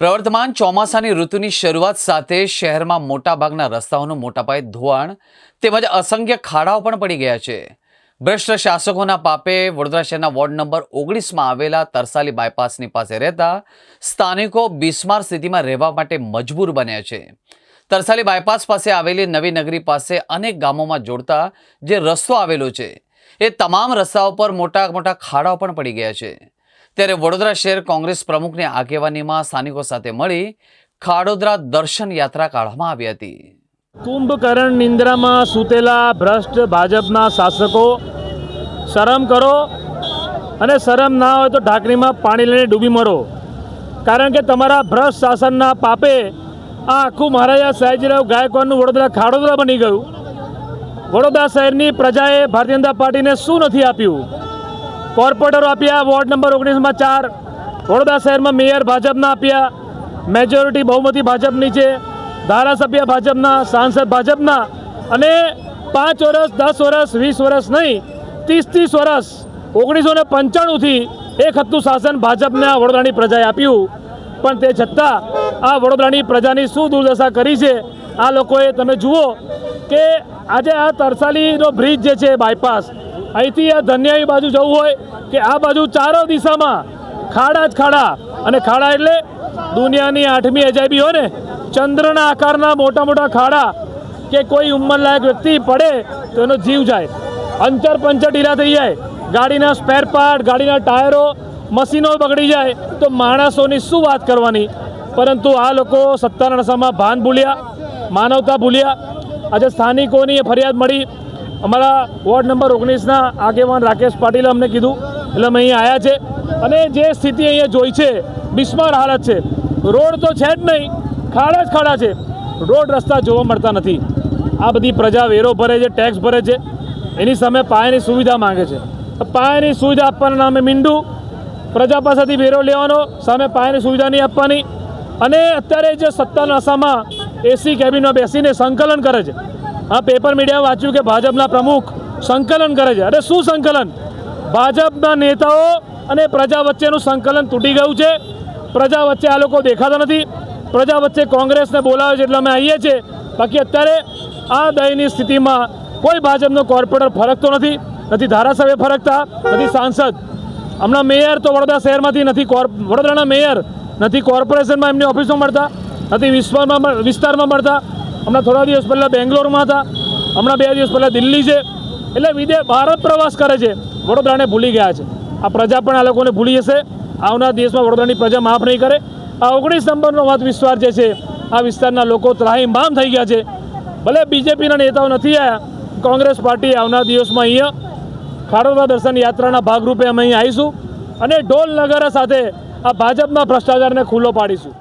પ્રવર્તમાન ચોમાસાની ઋતુની શરૂઆત સાથે શહેરમાં મોટાભાગના રસ્તાઓનું મોટાપાયે ધોવાણ તેમજ અસંખ્ય ખાડાઓ પણ પડી ગયા છે. ભ્રષ્ટ શાસકોના પાપે વડોદરા શહેરના વોર્ડ નંબર ઓગણીસમાં આવેલા તરસાલી બાયપાસની પાસે રહેતા સ્થાનિકો બિસ્માર સ્થિતિમાં રહેવા માટે મજબૂર બન્યા છે. તરસાલી બાયપાસ પાસે આવેલી નવી નગરી પાસે અનેક ગામોમાં જોડતા જે રસ્તો આવેલો છે, એ તમામ રસ્તાઓ પર મોટા મોટા ખાડાઓ પણ પડી ગયા છે. ત્યારે વડોદરા શહેર કોંગ્રેસ પ્રમુખની આગેવાનીમાં સ્થાનિકો સાથે મળી ખાડોદરા દર્શન યાત્રા કાઢવામાં આવી હતી. કુંભકર્ણ નિંદ્રામાં સૂતેલા ભ્રષ્ટ ભાજપના શાસકો, શરમ કરો અને શરમ ના હોય તો ઢાંકણીમાં પાણી લઈને ડૂબી મરો. કારણ કે તમારા ભ્રષ્ટ શાસનના પાપે આ આખું મહારાજા સયાજીરાવ ગાયકવાડનું વડોદરા ખાડોદરા બની ગયું. વડોદરા શહેરની પ્રજાએ ભારતીય જનતા પાર્ટીને શું નથી આપ્યું? કોર્પોરેટરો આપ્યા, વોર્ડ નંબર ઓગણીસમાં ચાર. વડોદરા શહેરમાં મેયર ભાજપના આપ્યા મેજોરિટી બહુમતી ભાજપની છે ધારાસભ્ય ભાજપના, સાંસદ ભાજપના. અને પાંચ વર્ષ, દસ વર્ષ, વીસ વર્ષ નહીં, ત્રીસ ત્રીસ વર્ષ, ઓગણીસો ને પંચાણુંથી એક હતું શાસન ભાજપને વડોદરાની પ્રજાએ આપ્યું. પણ તે છતાં આ વડોદરાની પ્રજાની શું દુર્દશા કરી છે? આ લોકોએ તમે જુઓ કે આજે આ તરસાલીનો બ્રિજ જે છે બાયપાસ અહીંથી આ ધન્યાઈ બાજુ જવું હોય કે આ બાજુ ચારો દિશામાં ખાડા જ ખાડા. અને ખાડા એટલે દુનિયાની આઠમી અજાયબી હોય ને, ચંદ્રના આકારના મોટા મોટા ખાડા કે કોઈ ઉંમરલાયક વ્યક્તિ પડે તો એનો જીવ જાય. અંચર પંચર ઢીલા થઈ જાય. ગાડીના સ્પેર પાર્ટ ગાડીના ટાયરો, મશીનો બગડી જાય તો માણસોની શું વાત કરવાની? પરંતુ આ લોકો સત્તાના નશામાં ભાન ભૂલ્યા, માનવતા ભૂલ્યા. આજે સ્થાનિકોની ફરિયાદ મળી અમારા વોર્ડ નંબર ઓગણીસના આગેવાન રાકેશ પાટીલે અમને કીધું. એટલે અમે અહીંયા આવ્યા છે. અને જે સ્થિતિ અહીંયા જોઈ છે, બિસ્માર હાલત છે. રોડ તો છે જ નહીં, ખાડા જ ખાડા છે. રોડ રસ્તા જોવા મળતા નથી. આ બધી પ્રજા વેરો ભરે છે, ટેક્સ ભરે છે. એની સામે પાયાની સુવિધા માંગે છે. પાયાની સુવિધા આપવાના નામે મીંડું પ્રજા પાસેથી વેરો લેવાનો, સામે પાયાની સુવિધા નહીં આપવાની. અને અત્યારે જે સત્તાના આશામાં એસી કેબિનમાં બેસીને સંકલન કરે છે. આ પેપર મીડિયા વાંચ્યું કે ભાજપના પ્રમુખ સંકલન કરે છે. અરે શું સંકલન? ભાજપના નેતાઓ અને પ્રજા વચ્ચેનું સંકલન તૂટી ગયું છે. પ્રજા વચ્ચે આ લોકો દેખાતા નથી. પ્રજા વચ્ચે કોંગ્રેસને બોલાવે છે એટલે અમે આવીએ છીએ. બાકી અત્યારે આ દયની સ્થિતિમાં કોઈ ભાજપનો કોર્પોરેટર ફરકતો નથી. નથી ધારાસભ્ય ફરકતા, નથી સાંસદ. હમણાં મેયર તો વડોદરા શહેરમાંથી નથી વડોદરાના મેયર નથી, કોર્પોરેશનમાં એમની ઓફિસમાં મળતા, નથી વિશ્વમાં, વિસ્તારમાં મળતા. હમણાં થોડા દિવસ પહેલાં બેંગ્લોરમાં હતા, હમણાં બે દિવસ પહેલાં દિલ્હી છે. એટલે વિદેશ ભારત પ્રવાસ કરે છે. વડોદરાને ભૂલી ગયા છે. આ પ્રજા પણ આ લોકોને ભૂલી જશે. આવનાર દિવસમાં વડોદરાની પ્રજા માફ નહીં કરે. આ ઓગણીસ નંબરનો મત વિસ્તાર જે છે, આ વિસ્તારના લોકો ત્રાહીમામ થઈ ગયા છે. ભલે બીજેપીના નેતાઓ નથી આવ્યા કોંગ્રેસ પાર્ટી આવનાર દિવસમાં અહીંયા ખાડોદરા દર્શન યાત્રાના ભાગરૂપે અમે અહીં આવીશું અને ઢોલ નગારા સાથે આ ભાજપના ભ્રષ્ટાચારને ખુલ્લો પાડીશું.